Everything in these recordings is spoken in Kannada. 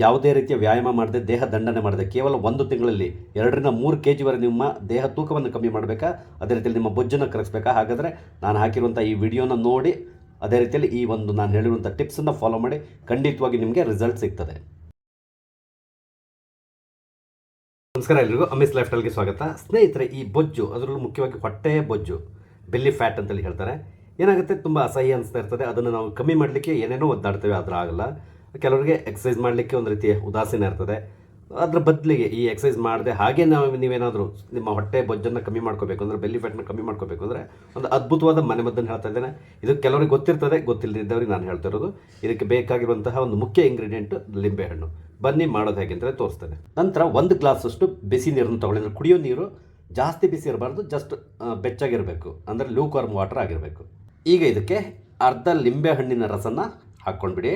ಯಾವುದೇ ರೀತಿಯ ವ್ಯಾಯಾಮ ಮಾಡದೆ, ದೇಹ ದಂಡನೆ ಮಾಡದೆ, ಕೇವಲ ಒಂದು ತಿಂಗಳಲ್ಲಿ ಎರಡರಿಂದ ಮೂರು ಕೆ ಜಿವರೆಗೆ ನಿಮ್ಮ ದೇಹ ತೂಕವನ್ನು ಕಮ್ಮಿ ಮಾಡಬೇಕಾ? ಅದೇ ರೀತಿಯಲ್ಲಿ ನಿಮ್ಮ ಬೊಜ್ಜನ್ನು ಕರೆಸ್ಬೇಕಾ ಹಾಗಾದರೆ ನಾನು ಹಾಕಿರುವಂಥ ಈ ವಿಡಿಯೋನ ನೋಡಿ, ಅದೇ ರೀತಿಯಲ್ಲಿ ಈ ಒಂದು ನಾನು ಹೇಳಿರುವಂಥ ಟಿಪ್ಸನ್ನು ಫಾಲೋ ಮಾಡಿ, ಖಂಡಿತವಾಗಿ ನಿಮಗೆ ರಿಸಲ್ಟ್ ಸಿಗ್ತದೆ. ನಮಸ್ಕಾರ ಎಲ್ರಿಗೂ ಅಮಿಸ್ ಲೈಫ್ ಸ್ವಾಗತ. ಸ್ನೇಹಿತರೆ, ಈ ಬೊಜ್ಜು, ಅದರಲ್ಲೂ ಮುಖ್ಯವಾಗಿ ಹೊಟ್ಟೆ ಬೊಜ್ಜು, ಬೆಲ್ಲಿ ಫ್ಯಾಟ್ ಅಂತೇಳಿ ಹೇಳ್ತಾರೆ. ಏನಾಗುತ್ತೆ? ತುಂಬ ಅಸಹ್ಯ ಅನಿಸ್ತಾ ಇರ್ತದೆ. ಅದನ್ನು ನಾವು ಕಮ್ಮಿ ಮಾಡಲಿಕ್ಕೆ ಏನೇನೋ ಒದ್ದಾಡ್ತೇವೆ, ಆದರೆ ಆಗಲ್ಲ. ಕೆಲವರಿಗೆ ಎಕ್ಸಸೈಸ್ ಮಾಡಲಿಕ್ಕೆ ಒಂದು ರೀತಿಯ ಉದಾಸೀನ ಇರ್ತದೆ. ಅದ್ರ ಬದಲಿಗೆ ಈ ಎಕ್ಸಸೈಸ್ ಮಾಡದೆ ಹಾಗೆ ನಾವು ನೀವೇನಾದರೂ ನಿಮ್ಮ ಹೊಟ್ಟೆ ಬೊಜ್ಜನ್ನು ಕಮ್ಮಿ ಮಾಡ್ಕೋಬೇಕು ಅಂದರೆ ಬೆಲ್ಲಿ ಫ್ಯಾಟ್ನ ಕಮ್ಮಿ ಮಾಡ್ಕೋಬೇಕು ಅಂದರೆ ಒಂದು ಅದ್ಭುತವಾದ ಮನೆಮದ್ದನ್ನು ಹೇಳ್ತಾ ಇದ್ದೇನೆ. ಇದು ಕೆಲವರಿಗೆ ಗೊತ್ತಿರ್ತದೆ, ಗೊತ್ತಿಲ್ಲದಿದ್ದವ್ರಿಗೆ ನಾನು ಹೇಳ್ತಿರೋದು ಇದಕ್ಕೆ ಬೇಕಾಗಿರುವಂತಹ ಒಂದು ಮುಖ್ಯ ಇಂಗ್ರೀಡಿಯೆಂಟ್ ಲಿಂಬೆಹಣ್ಣು ಬನ್ನಿ ಮಾಡೋದು ಹೇಗೆ ಅಂದರೆ ತೋರಿಸ್ತೇನೆ. ನಂತರ ಒಂದು ಗ್ಲಾಸಷ್ಟು ಬಿಸಿ ನೀರನ್ನು ತಗೊಳ್ಳಿ. ಅಂದರೆ ಕುಡಿಯೋ ನೀರು ಜಾಸ್ತಿ ಬಿಸಿ ಇರಬಾರ್ದು ಜಸ್ಟ್ ಬೆಚ್ಚಾಗಿರಬೇಕು. ಅಂದರೆ ಲೂಕ್ ವಾರ್ಮ್ ವಾಟರ್ ಆಗಿರಬೇಕು. ಈಗ ಇದಕ್ಕೆ ಅರ್ಧ ಲಿಂಬೆ ಹಣ್ಣಿನ ರಸನ ಹಾಕ್ಕೊಂಡ್ಬಿಡಿ.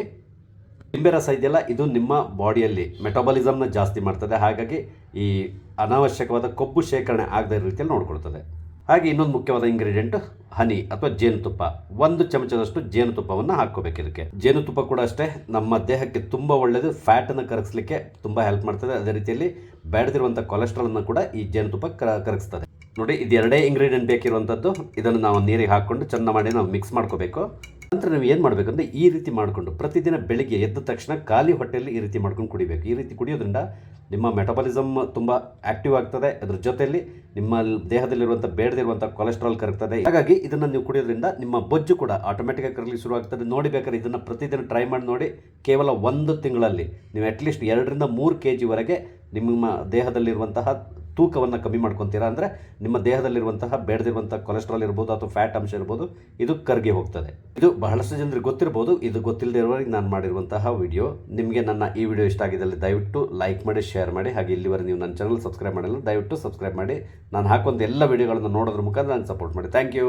ಲಿಂಬೆ ರಸ ಇದೆಯಲ್ಲ, ಇದು ನಿಮ್ಮ ಬಾಡಿಯಲ್ಲಿ ಮೆಟಾಬಾಲಿಸಮ್ನ ಜಾಸ್ತಿ ಮಾಡ್ತದೆ. ಹಾಗಾಗಿ ಈ ಅನಾವಶ್ಯಕವಾದ ಕೊಬ್ಬು ಶೇಖರಣೆ ಆಗದ ರೀತಿಯಲ್ಲಿ ನೋಡ್ಕೊಳ್ತದೆ. ಹಾಗೆ ಇನ್ನೊಂದು ಮುಖ್ಯವಾದ ಇಂಗ್ರೀಡಿಯೆಂಟ್ ಹನಿ ಅಥವಾ ಜೇನುತುಪ್ಪ. ಒಂದು ಚಮಚದಷ್ಟು ಜೇನುತುಪ್ಪವನ್ನು ಹಾಕೋಬೇಕು ಇದಕ್ಕೆ. ಜೇನುತುಪ್ಪ ಕೂಡ ಅಷ್ಟೇ, ನಮ್ಮ ದೇಹಕ್ಕೆ ತುಂಬ ಒಳ್ಳೆಯದು ಫ್ಯಾಟನ್ನು ಕರಗಿಸ್ಲಿಕ್ಕೆ ತುಂಬ ಹೆಲ್ಪ್ ಮಾಡ್ತದೆ. ಅದೇ ರೀತಿಯಲ್ಲಿ ಬೇಡದಿರುವಂಥ ಕೊಲೆಸ್ಟ್ರಾಲನ್ನು ಕೂಡ ಈ ಜೇನುತುಪ್ಪ ಕರ, ಕರಗಿಸ್ತದೆ. ನೋಡಿ, ಇದು ಎರಡೇ ಇಂಗ್ರೀಡಿಯೆಂಟ್ ಬೇಕಿರುವಂಥದ್ದು ಇದನ್ನು ನಾವು ನೀರಿಗೆ ಹಾಕ್ಕೊಂಡು ಚೆಂದ ಮಾಡಿ ನಾವು ಮಿಕ್ಸ್ ಮಾಡ್ಕೋಬೇಕು. ನಂತರ ನೀವು ಏನು ಮಾಡಬೇಕಂದ್ರೆ ಈ ರೀತಿ ಮಾಡಿಕೊಂಡು ಪ್ರತಿದಿನ ಬೆಳಿಗ್ಗೆ ಎದ್ದ ತಕ್ಷಣ ಖಾಲಿ ಹೊಟ್ಟೆಯಲ್ಲಿ ಈ ರೀತಿ ಮಾಡ್ಕೊಂಡು ಕುಡಿಬೇಕು. ಈ ರೀತಿ ಕುಡಿಯೋದ್ರಿಂದ ನಿಮ್ಮ ಮೆಟಬಾಲಿಸಮ್ ತುಂಬ ಆಕ್ಟಿವ್ ಆಗ್ತದೆ. ಅದ್ರ ಜೊತೆಯಲ್ಲಿ ನಿಮ್ಮ ದೇಹದಲ್ಲಿರುವಂಥ ಬೇಡದಿರುವಂಥ ಕೊಲೆಸ್ಟ್ರಾಲ್ ಕರಗ್ತದೆ. ಹಾಗಾಗಿ ಇದನ್ನು ನೀವು ಕುಡಿಯೋದ್ರಿಂದ ನಿಮ್ಮ ಬೊಜ್ಜು ಕೂಡ ಆಟೋಮೆಟಿಕಾಗಿ ಕರಗಲಿ ಶುರು ಆಗ್ತದೆ ನೋಡಿ ಬೇಕಾದ್ರೆ ಇದನ್ನು ಪ್ರತಿದಿನ ಟ್ರೈ ಮಾಡಿ ನೋಡಿ ಕೇವಲ ಒಂದು ತಿಂಗಳಲ್ಲಿ ನೀವು ಅಟ್ಲೀಸ್ಟ್ ಎರಡರಿಂದ ಮೂರು ಕೆ ಜಿವರೆಗೆ ನಿಮ್ಮ ದೇಹದಲ್ಲಿರುವಂತಹ ತೂಕವನ್ನು ಕಮ್ಮಿ ಮಾಡ್ಕೊತೀರಾ ಅಂದರೆ ನಿಮ್ಮ ದೇಹದಲ್ಲಿರುವಂತಹ ಬೇಡದಿರುವಂಥ ಕೊಲೆಸ್ಟ್ರಾಲ್ ಇರ್ಬೋದು ಅಥವಾ ಫ್ಯಾಟ್ ಅಂಶ ಇರ್ಬೋದು, ಇದು ಕರ್ಗೆ ಹೋಗ್ತದೆ. ಇದು ಬಹಳಷ್ಟು ಜನರಿಗೆ ಗೊತ್ತಿರ್ಬೋದು, ಇದು ಗೊತ್ತಿಲ್ಲದೆ ಇರೋರಿಗೆ ನಾನು ಮಾಡಿರುವಂತಹ ವಿಡಿಯೋ ನಿಮಗೆ ನನ್ನ ಈ ವಿಡಿಯೋ ಇಷ್ಟ ಆಗಿದ್ದಲ್ಲಿ ದಯವಿಟ್ಟು ಲೈಕ್ ಮಾಡಿ ಶೇರ್ ಮಾಡಿ, ಹಾಗೆ ಇಲ್ಲಿವರೆಗೆ ನೀವು ನನ್ನ ಚಾನಲ್ ಸಬ್ಸ್ಕ್ರೈಬ್ ಮಾಡಿಲ್ಲ ದಯವಿಟ್ಟು ಸಬ್ಸ್ಕ್ರೈಬ್ ಮಾಡಿ. ನಾನು ಹಾಕುವಂಥ ಎಲ್ಲ ವಿಡಿಯೋಗಳನ್ನು ನೋಡೋದ್ರ ಮುಖಾಂತರ ನಾನು ಸಪೋರ್ಟ್ ಮಾಡಿ. Thank you